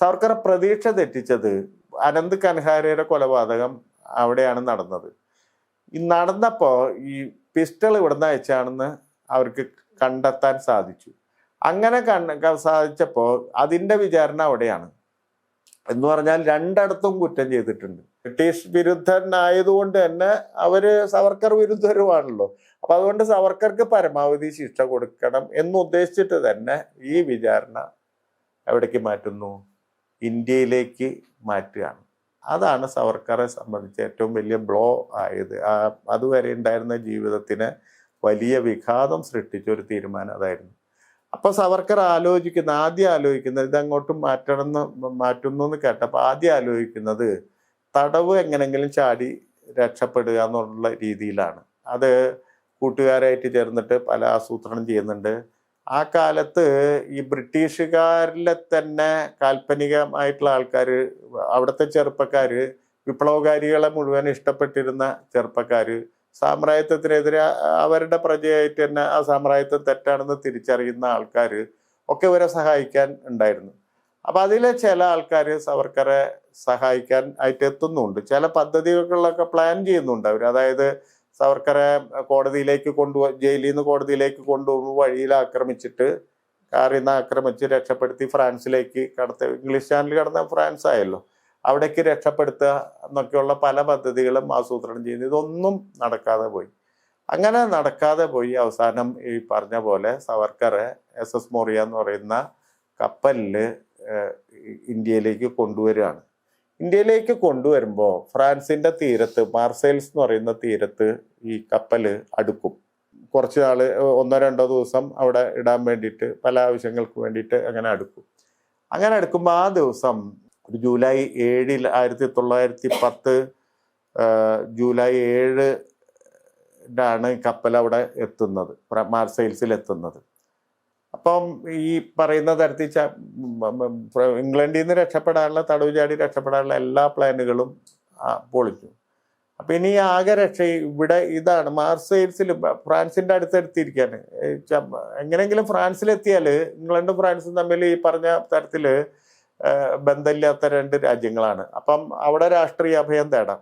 സവർക്കറെ പ്രതീക്ഷ തെറ്റിച്ചത് അനന്ത് കൻഹാരയുടെ കൊലപാതകം അവിടെയാണ് നടന്നത്. ഈ നടന്നപ്പോൾ ഈ പിസ്റ്റൾ ഇവിടുന്ന് അയച്ചാണെന്ന് അവർക്ക് കണ്ടെത്താൻ സാധിച്ചു. അങ്ങനെ കണ്ട സാധിച്ചപ്പോ അതിന്റെ വിചാരണ അവിടെയാണ്. എന്ന് പറഞ്ഞാൽ രണ്ടിടത്തും കുറ്റം ചെയ്തിട്ടുണ്ട്. ബ്രിട്ടീഷ് വിരുദ്ധനായതുകൊണ്ട് തന്നെ അവർ സവർക്കർ വിരുദ്ധരുമാണല്ലോ. അപ്പൊ അതുകൊണ്ട് സവർക്കർക്ക് പരമാവധി ശിക്ഷ കൊടുക്കണം എന്നുദ്ദേശിച്ചിട്ട് തന്നെ ഈ വിചാരണ എവിടേക്ക് മാറ്റുന്നു. ഇന്ത്യയിലേക്ക് മാറ്റുകയാണ്. അതാണ് സവർക്കറെ സംബന്ധിച്ച് ഏറ്റവും വലിയ ബ്ലോ ആയത്. അതുവരെ ഉണ്ടായിരുന്ന ജീവിതത്തിന് വലിയ വിഘാതം സൃഷ്ടിച്ച ഒരു തീരുമാനം അതായിരുന്നു. അപ്പോൾ സവർക്കർ ആലോചിക്കുന്ന ആദ്യം ആലോചിക്കുന്നത് ഇതങ്ങോട്ട് മാറ്റണം എന്ന് മാറ്റുന്നു എന്ന് കേട്ടപ്പോൾ ആദ്യം ആലോചിക്കുന്നത് തടവ് എങ്ങനെങ്കിലും ചാടി രക്ഷപ്പെടുക എന്നുള്ള രീതിയിലാണ്. അത് കൂട്ടുകാരായിട്ട് ചേർന്നിട്ട് പല ആസൂത്രണം ചെയ്യുന്നുണ്ട്. ആ കാലത്ത് ഈ ബ്രിട്ടീഷുകാരിലെ തന്നെ കാൽപ്പനികമായിട്ടുള്ള ആൾക്കാർ അവിടുത്തെ ചെറുപ്പക്കാർ വിപ്ലവകാരികളെ മുഴുവൻ ഇഷ്ടപ്പെട്ടിരുന്ന ചെറുപ്പക്കാർ സാമ്രാജ്യത്വത്തിനെതിരെ അവരുടെ പ്രജയായിട്ട് തന്നെ ആ സാമ്രാജ്യത്വം തെറ്റാണെന്ന് തിരിച്ചറിയുന്ന ആൾക്കാർ ഒക്കെ ഇവരെ സഹായിക്കാൻ ഉണ്ടായിരുന്നു. അപ്പം അതിലെ ചില ആൾക്കാർ സവർക്കറെ സഹായിക്കാൻ ആയിട്ട് എത്തുന്നുണ്ട്. ചില പദ്ധതികളൊക്കെ പ്ലാൻ ചെയ്യുന്നുണ്ട് അവർ അതായത് സവർക്കറെ കോടതിയിലേക്ക് കൊണ്ടുപോ ജയിലിൽ നിന്ന് കോടതിയിലേക്ക് കൊണ്ടുപോകുമ്പോൾ വഴിയിൽ ആക്രമിച്ചിട്ട് കാറിൽ നിന്ന് ആക്രമിച്ച് രക്ഷപ്പെടുത്തി ഫ്രാൻസിലേക്ക് കടത്ത. ഇംഗ്ലീഷ് ചാനൽ കടന്ന ഫ്രാൻസ് ആയല്ലോ. അവിടേക്ക് രക്ഷപ്പെടുത്തുക എന്നൊക്കെയുള്ള പല പദ്ധതികളും ആസൂത്രണം ചെയ്യുന്നു. ഇതൊന്നും നടക്കാതെ പോയി. അങ്ങനെ നടക്കാതെ പോയി. അവസാനം ഈ പറഞ്ഞ പോലെ സവർക്കറെ എസ് എസ് മോറിയ എന്ന് പറയുന്ന കപ്പലിൽ ഇന്ത്യയിലേക്ക് കൊണ്ടുവരികയാണ്. ഇന്ത്യയിലേക്ക് കൊണ്ടുവരുമ്പോൾ ഫ്രാൻസിന്റെ തീരത്ത് മാർസെയിൽസ് എന്ന് പറയുന്ന തീരത്ത് ഈ കപ്പൽ അടുക്കും. കുറച്ച് നാൾ ഒന്നോ രണ്ടോ ദിവസം അവിടെ ഇടാൻ വേണ്ടിയിട്ട് പല ആവശ്യങ്ങൾക്ക് വേണ്ടിയിട്ട് അങ്ങനെ അടുക്കും. അങ്ങനെ അടുക്കുമ്പോൾ ആ ദിവസം ഒരു ജൂലൈ ഏഴിൽ ആയിരത്തി തൊള്ളായിരത്തി പത്ത് ജൂലൈ ഏഴ് ാണ് കപ്പൽ അവിടെ എത്തുന്നത് മാർസെയിൽസിൽ എത്തുന്നത്. അപ്പം ഈ പറയുന്ന തരത്തിൽ ഇംഗ്ലണ്ടിൽ നിന്ന് രക്ഷപ്പെടാനുള്ള തടവ് ചാടി രക്ഷപ്പെടാനുള്ള എല്ലാ പ്ലാനുകളും പൊളിച്ചു അപ്പൊ ഇനി ആകെ രക്ഷ ഇവിടെ ഇതാണ് മാർസൈൽസിൽ ഫ്രാൻസിന്റെ അടുത്തെടുത്തിരിക്കുകയാണ് എങ്ങനെയെങ്കിലും ഫ്രാൻസിലെത്തിയാൽ ഇംഗ്ലണ്ടും ഫ്രാൻസും തമ്മിൽ ഈ പറഞ്ഞ തരത്തിൽ ബന്ധമില്ലാത്ത രണ്ട് രാജ്യങ്ങളാണ്. അപ്പം അവിടെ രാഷ്ട്രീയ അഭയം തേടാം.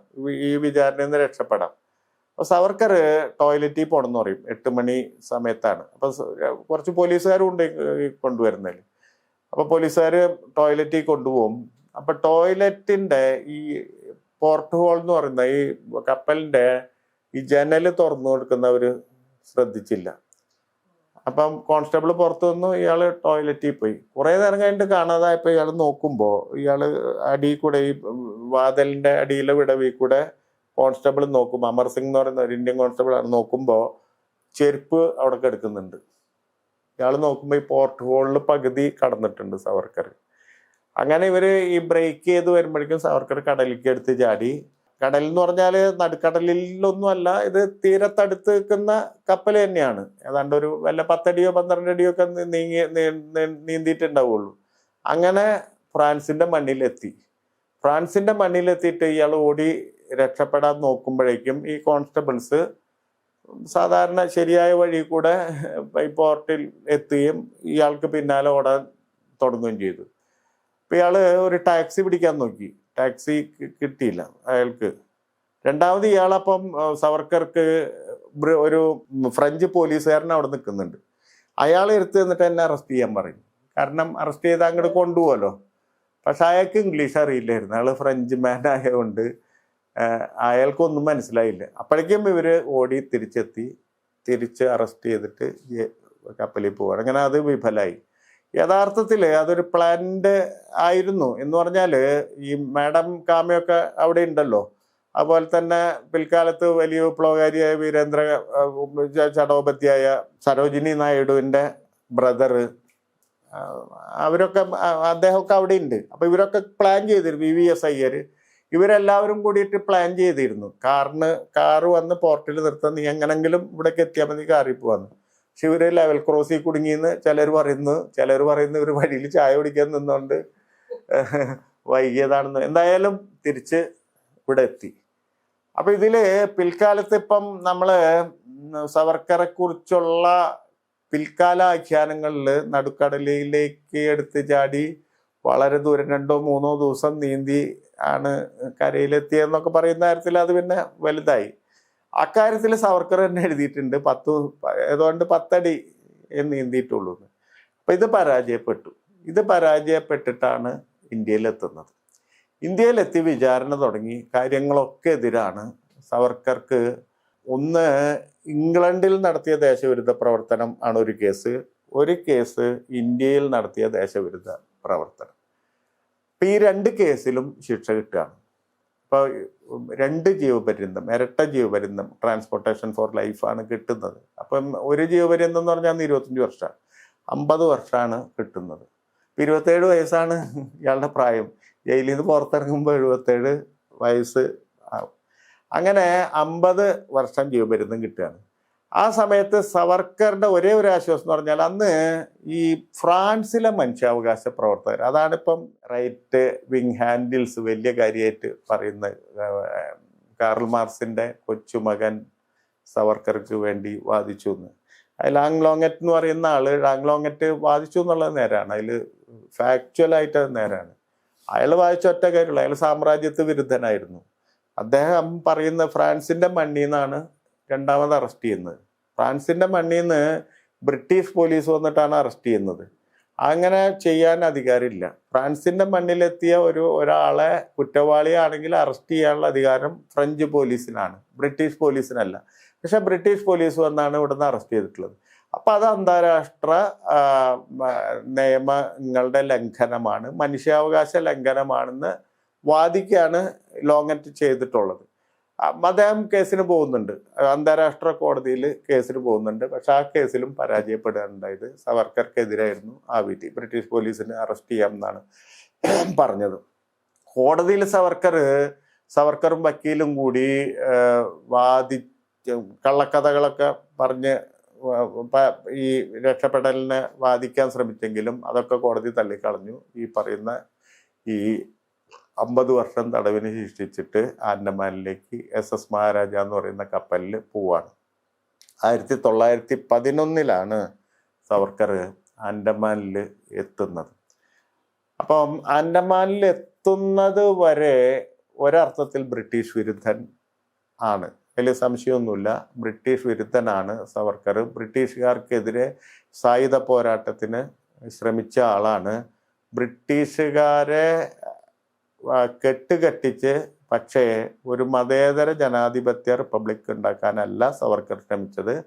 ഈ വിചാരണയിൽ നിന്ന് രക്ഷപ്പെടാം. അപ്പൊ സവർക്കർ ടോയ്ലറ്റിൽ പോകണമെന്ന് പറയും. എട്ട് മണി സമയത്താണ്. അപ്പൊ കുറച്ച് പോലീസുകാരും ഉണ്ട് കൊണ്ടുവരുന്നതിൽ. അപ്പൊ പോലീസുകാർ ടോയ്ലറ്റിൽ കൊണ്ടുപോകും. അപ്പൊ ടോയ്ലറ്റിന്റെ ഈ പോർട്ട് ഹോൾ എന്ന് പറയുന്ന ഈ കപ്പലിന്റെ ഈ ജനൽ തുറന്നു കൊടുക്കുന്നവർ ശ്രദ്ധിച്ചില്ല. അപ്പം കോൺസ്റ്റബിൾ പുറത്തു നിന്നു ഇയാൾ ടോയ്ലറ്റിൽ പോയി. കുറെ നേരം കഴിഞ്ഞിട്ട് കാണാതായപ്പോ ഇയാൾ നോക്കുമ്പോ ഇയാൾ അടിയിൽ കൂടെ ഈ വാതലിന്റെ അടിയിലെ വിടവിൽ കൂടെ കോൺസ്റ്റബിൾ നോക്കുമ്പോൾ അമർ സിംഗ് എന്ന് പറയുന്ന ഒരു ഇന്ത്യൻ കോൺസ്റ്റബിൾ നോക്കുമ്പോൾ ചെരുപ്പ് അവിടെ കിടക്കുന്നുണ്ട് ഇയാൾ നോക്കുമ്പോൾ ഈ പോർട്ട് ഹോളിൽ പകുതി കടന്നിട്ടുണ്ട് സവർക്കർ. അങ്ങനെ ഇവർ ഈ ബ്രേക്ക് ചെയ്ത് വരുമ്പോഴേക്കും സവർക്കർ കടലിലേക്ക് എടുത്ത് ചാടി. കടൽ എന്ന് പറഞ്ഞാൽ നടുക്കടലിലൊന്നും അല്ല ഇത് തീരത്തടുത്ത് നിൽക്കുന്ന കപ്പൽ തന്നെയാണ്. ഏതാണ്ട് ഒരു വല്ല പത്തടിയോ പന്ത്രണ്ട് അടിയോ ഒക്കെ നീങ്ങി നീന്തിയിട്ടുണ്ടാവുള്ളൂ. അങ്ങനെ ഫ്രാൻസിന്റെ മണ്ണിലെത്തി. ഫ്രാൻസിന്റെ മണ്ണിലെത്തിയിട്ട് ഇയാൾ ഓടി രക്ഷപ്പെടാൻ നോക്കുമ്പോഴേക്കും ഈ കോൺസ്റ്റബിൾസ് സാധാരണ ശരിയായ വഴി കൂടെ ഈ പോർട്ടിൽ എത്തുകയും ഇയാൾക്ക് പിന്നാലെ ഓടാൻ തുടങ്ങുകയും ചെയ്തു. അപ്പം ഇയാൾ ഒരു ടാക്സി പിടിക്കാൻ നോക്കി. ടാക്സി കിട്ടിയില്ല അയാൾക്ക്. രണ്ടാമത് ഇയാളപ്പം സവർക്കർക്ക് ഒരു ഫ്രഞ്ച് പോലീസുകാരൻ അവിടെ നിൽക്കുന്നുണ്ട്. അയാൾ എടുത്ത് നിന്നിട്ട് എന്നെ അറസ്റ്റ് ചെയ്യാൻ പറയും. കാരണം അറസ്റ്റ് ചെയ്ത് അങ്ങോട്ട് കൊണ്ടുപോകല്ലോ പക്ഷെ അയാൾക്ക് ഇംഗ്ലീഷ് അറിയില്ലായിരുന്നു. അയാൾ ഫ്രഞ്ച് മാൻ ആയതുകൊണ്ട് അയാൾക്കൊന്നും മനസ്സിലായില്ല. അപ്പോഴേക്കും ഇവർ ഓടി തിരിച്ചെത്തി. തിരിച്ച് അറസ്റ്റ് ചെയ്തിട്ട് കപ്പലിൽ പോവാണ്. അങ്ങനെ അത് വിഫലായി യഥാർത്ഥത്തിൽ അതൊരു പ്ലാന്റ് ആയിരുന്നു. എന്ന് പറഞ്ഞാൽ ഈ മാഡം കാമയൊക്കെ അവിടെ ഉണ്ടല്ലോ. അതുപോലെ തന്നെ പിൽക്കാലത്ത് വലിയ വിപ്ലവകാരിയായ വീരേന്ദ്ര ചടോപത്തിയായ സരോജിനി നായിഡുവിന്റെ ബ്രദർ അവരൊക്കെ അദ്ദേഹമൊക്കെ അവിടെ ഉണ്ട്. അപ്പോൾ ഇവരൊക്കെ പ്ലാൻ ചെയ്തിരുന്നു. വി വി എസ് അയ്യർ ഇവരെല്ലാവരും കൂടിയിട്ട് പ്ലാൻ ചെയ്തിരുന്നു. കാറിന് കാറ് വന്ന് പോർട്ടിൽ നിർത്താൻ നീ എങ്ങനെങ്കിലും ഇവിടേക്ക് എത്തിയാൽ മതി കാറിൽ പോവാന്ന്. പക്ഷെ ഇവർ ലെവൽ ക്രോസിൽ കുടുങ്ങിയെന്ന് ചിലർ പറയുന്നു ചിലർ പറയുന്നു ഇവർ വഴിയിൽ ചായ കുടിക്കാൻ നിന്നുകൊണ്ട് വൈകിയതാണെന്ന്. എന്തായാലും തിരിച്ച് ഇവിടെ എത്തി. അപ്പൊ ഇതിൽ പിൽക്കാലത്ത് ഇപ്പം നമ്മൾ സവർക്കറെ കുറിച്ചുള്ള പിൽക്കാല ആഖ്യാനങ്ങളിൽ നടുക്കടലിലേക്ക് എടുത്ത് ചാടി വളരെ ദൂരം രണ്ടോ മൂന്നോ ദിവസം നീന്തി ആണ് കരയിലെത്തിയെന്നൊക്കെ പറയുന്ന കാര്യത്തിൽ അത് പിന്നെ വലുതായി. അക്കാര്യത്തിൽ സവർക്കർ തന്നെ എഴുതിയിട്ടുണ്ട്. പത്ത് ഏതാണ്ട് പത്തടി നീന്തിയിട്ടുള്ളൂ. അപ്പൊ ഇത് പരാജയപ്പെട്ടു. ഇത് പരാജയപ്പെട്ടിട്ടാണ് ഇന്ത്യയിലെത്തുന്നത്. ഇന്ത്യയിലെത്തി വിചാരണ തുടങ്ങി. കാര്യങ്ങളൊക്കെ എതിരാണ്. സവർക്കർക്ക് ഒന്ന് ഇംഗ്ലണ്ടിൽ നടത്തിയ ദേശവിരുദ്ധ പ്രവർത്തനം ആണ് ഒരു കേസ്. ഒരു കേസ് ഇന്ത്യയിൽ നടത്തിയ ദേശവിരുദ്ധ പ്രവർത്തനം. അപ്പൊ ഈ രണ്ട് കേസിലും ശിക്ഷ കിട്ടുകയാണ്. അപ്പോൾ രണ്ട് ജീവപര്യന്തം ഇരട്ട ജീവപര്യന്തം ട്രാൻസ്പോർട്ടേഷൻ ഫോർ ലൈഫാണ് കിട്ടുന്നത്. അപ്പം ഒരു ജീവപര്യന്തം എന്ന് പറഞ്ഞാൽ ഇരുപത്തഞ്ച് വർഷമാണ്. അമ്പത് വർഷമാണ് കിട്ടുന്നത്. ഇരുപത്തേഴ് വയസ്സാണ് ഇയാളുടെ പ്രായം. ജയിലിൽ നിന്ന് പുറത്തിറങ്ങുമ്പോൾ എഴുപത്തേഴ് വയസ്സ് അങ്ങനെ അമ്പത് വർഷം ജീവപര്യന്തം കിട്ടുകയാണ്. ആ സമയത്ത് സവർക്കറുടെ ഒരേ ഒരു ആശ്വാസം എന്ന് പറഞ്ഞാൽ അന്ന് ഈ ഫ്രാൻസിലെ മനുഷ്യാവകാശ പ്രവർത്തകർ അതാണ് ഇപ്പം റൈറ്റ് വിങ് ഹാൻഡിൽസ് വലിയ കാര്യമായിട്ട് പറയുന്ന കാർൽ മാർസിന്റെ കൊച്ചുമകൻ സവർക്കർക്ക് വേണ്ടി വാദിച്ചു എന്ന്. അതിൽ ആംഗ്ലോങ്ങറ്റ് എന്ന് പറയുന്ന ആൾ ആംഗ്ലോങ്ങറ്റ് വാദിച്ചു എന്നുള്ളത് നേരാണ്. അതിൽ ഫാക്ച്വൽ ആയിട്ട് അത് നേരാണ്. അയാൾ വായിച്ച ഒറ്റ കാര്യമുള്ളൂ. അയാൾ സാമ്രാജ്യത്വ വിരുദ്ധനായിരുന്നു. അദ്ദേഹം പറയുന്ന ഫ്രാൻസിന്റെ മണ്ണിൽ നിന്നാണ് രണ്ടാമത് അറസ്റ്റ് ചെയ്യുന്നത്. ഫ്രാൻസിന്റെ മണ്ണിൽ നിന്ന് ബ്രിട്ടീഷ് പോലീസ് വന്നിട്ടാണ് അറസ്റ്റ് ചെയ്യുന്നത്. അങ്ങനെ ചെയ്യാൻ അധികാരമില്ല. ഫ്രാൻസിന്റെ മണ്ണിലെത്തിയ ഒരു ഒരാളെ കുറ്റവാളിയാണെങ്കിൽ അറസ്റ്റ് ചെയ്യാനുള്ള അധികാരം ഫ്രഞ്ച് പോലീസിനാണ് ബ്രിട്ടീഷ് പോലീസിനല്ല പക്ഷേ ബ്രിട്ടീഷ് പോലീസ് വന്നാണ് ഇവിടുന്ന് അറസ്റ്റ് ചെയ്തിട്ടുള്ളത്. അപ്പോൾ അത് അന്താരാഷ്ട്ര നിയമങ്ങളുടെ ലംഘനമാണ്. മനുഷ്യാവകാശ ലംഘനമാണെന്ന് വാദിക്കാണ് ലോങ്ങറ്റ് ചെയ്തിട്ടുള്ളത്. അദ്ദേഹം കേസിന് പോകുന്നുണ്ട്. അന്താരാഷ്ട്ര കോടതിയിൽ കേസിന് പോകുന്നുണ്ട്. പക്ഷെ ആ കേസിലും പരാജയപ്പെടാനുണ്ടായത് സവർക്കർക്കെതിരായിരുന്നു. ആ വിധി ബ്രിട്ടീഷ് പോലീസിനെ അറസ്റ്റ് ചെയ്യാം എന്നാണ് പറഞ്ഞത്. കോടതിയിൽ സവർക്കർ സവർക്കറും വക്കീലും കൂടി വാദി കള്ളക്കഥകളൊക്കെ പറഞ്ഞ് ഈ രക്ഷപ്പെടലിനെ വാദിക്കാൻ ശ്രമിച്ചെങ്കിലും അതൊക്കെ കോടതി തള്ളിക്കളഞ്ഞു. ഈ പറയുന്ന ഈ അമ്പത് വർഷം തടവിന് ശിക്ഷിച്ചിട്ട് ആൻഡമാനിലേക്ക് എസ് എസ് മഹാരാജ എന്ന് പറയുന്ന കപ്പലിൽ പോവാണ്. ആയിരത്തി തൊള്ളായിരത്തി പതിനൊന്നിലാണ് സവർക്കർ ആൻഡമാനിൽ എത്തുന്നത്. അപ്പം ആൻഡമാനിൽ എത്തുന്നത് വരെ ഒരർത്ഥത്തിൽ ബ്രിട്ടീഷ് വിരുദ്ധൻ ആണ്. വലിയ സംശയമൊന്നുമില്ല. ബ്രിട്ടീഷ് വിരുദ്ധനാണ് സവർക്കർ. ബ്രിട്ടീഷുകാർക്കെതിരെ സായുധ പോരാട്ടത്തിന് ശ്രമിച്ച ആളാണ്. ബ്രിട്ടീഷുകാരെ കെട്ടുകെട്ടിച്ച് പക്ഷേ ഒരു മതേതര ജനാധിപത്യ റിപ്പബ്ലിക് ഉണ്ടാക്കാനല്ല സവർക്കർ ശ്രമിച്ചത്.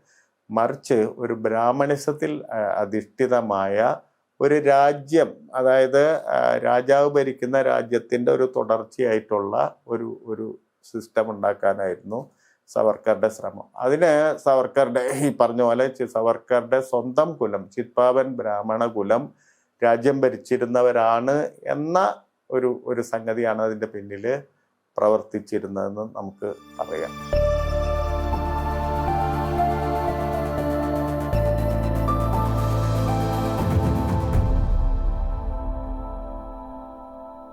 മറിച്ച് ഒരു ബ്രാഹ്മണിസത്തിൽ അധിഷ്ഠിതമായ ഒരു രാജ്യം അതായത് രാജാവ് ഭരിക്കുന്ന രാജ്യത്തിന്റെ ഒരു തുടർച്ചയായിട്ടുള്ള ഒരു ഒരു സിസ്റ്റം ഉണ്ടാക്കാനായിരുന്നു സവർക്കറുടെ ശ്രമം. അതിന് സവർക്കറുടെ ഈ പറഞ്ഞ പോലെ സവർക്കറുടെ സ്വന്തം കുലം ചിത്പാവൻ ബ്രാഹ്മണ കുലം രാജ്യം ഭരിച്ചിരുന്നവരാണ് എന്ന ഒരു ഒരു സംഗതിയാണ് അതിന്റെ പിന്നിൽ പ്രവർത്തിച്ചിരുന്നതെന്ന് നമുക്ക് പറയാം.